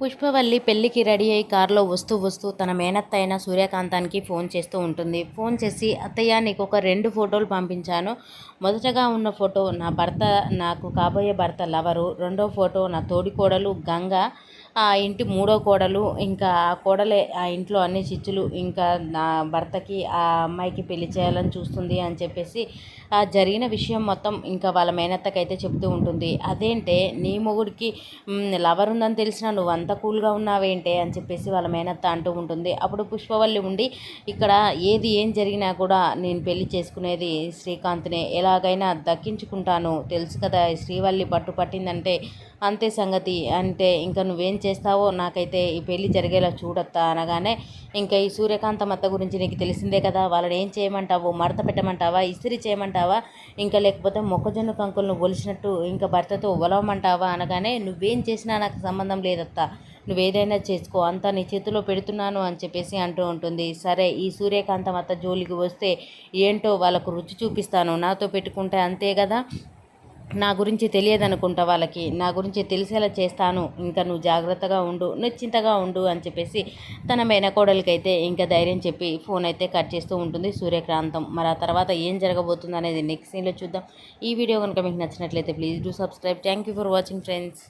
పుష్పవల్లి పెళ్ళికి రెడీ అయ్యి కారులో వస్తూ వస్తూ తన మేనత్త అయిన సూర్యకాంతానికి ఫోన్ చేస్తూ ఉంటుంది. ఫోన్ చేసి అత్తయ్య నీకు ఒక రెండు ఫోటోలు పంపించాను. మొదటగా ఉన్న ఫోటో నా భర్త నాకు కాబోయే భర్త లవరు. రెండో ఫోటో నా తోడికోడలు గంగ. ఆ ఇంటి మూడో కోడలు ఇంకా ఆ కోడలే ఆ ఇంట్లో అన్ని చిచ్చులు ఇంకా నా భర్తకి ఆ అమ్మాయికి పెళ్ళి చేయాలని చూస్తుంది అని చెప్పేసి ఆ జరిగిన విషయం మొత్తం ఇంకా వాళ్ళ మేనత్తకైతే చెప్తూ ఉంటుంది. అదేంటే నీ మొగుడికి లవర్ ఉందని తెలిసినా నువ్వు అంత కూల్గా ఉన్నావేంటే? అని చెప్పేసి వాళ్ళ మేనత్త అంటూ ఉంటుంది. అప్పుడు పుష్పవల్లి ఉండి ఇక్కడ ఏది ఏం జరిగినా కూడా నేను పెళ్ళి చేసుకునేది శ్రీకాంత్నే. ఎలాగైనా దక్కించుకుంటాను. తెలుసు కదా శ్రీవల్లి పట్టు పట్టిందంటే అంతే సంగతి. అంటే ఇంకా నువ్వేం చేస్తావో నాకైతే ఈ పెళ్ళి జరిగేలా చూడొత్తా అనగానే ఇంకా ఈ సూర్యకాంతం అత్త గురించి నీకు తెలిసిందే కదా వాళ్ళని ఏం చేయమంటావు? మడత పెట్టమంటావా? ఇస్త్రీ చేయమంటావా? ఇంకా లేకపోతే మొక్కజొన్న కంకులను ఒలిచినట్టు ఇంకా భర్తతో ఒలవమంటావా అనగానే నువ్వేం చేసినా నాకు సంబంధం లేదత్తా. నువ్వేదైనా చేసుకో. అంతా నీ చేతిలో పెడుతున్నాను అని చెప్పేసి అంటూ ఉంటుంది. సరే ఈ సూర్యకాంతం అత్త జోలికి వస్తే ఏంటో వాళ్ళకు రుచి చూపిస్తాను. నాతో పెట్టుకుంటే అంతే కదా? నా గురించి తెలియదనుకుంటా వాళ్ళకి. నా గురించి తెలిసేలా చేస్తాను. ఇంకా నువ్వు జాగ్రత్తగా ఉండు నిశ్చింతగా ఉండు అని చెప్పేసి తన మేనకోడలికైతే ఇంకా ధైర్యం చెప్పి ఫోన్ అయితే కట్ చేస్తూ ఉంటుంది సూర్యక్రాంతం. మరి ఆ తర్వాత ఏం జరగబోతుంది అనేది నెక్స్ట్ సీన్లో చూద్దాం. ఈ వీడియో కనుక మీకు నచ్చినట్లయితే please do subscribe. Thank you for watching friends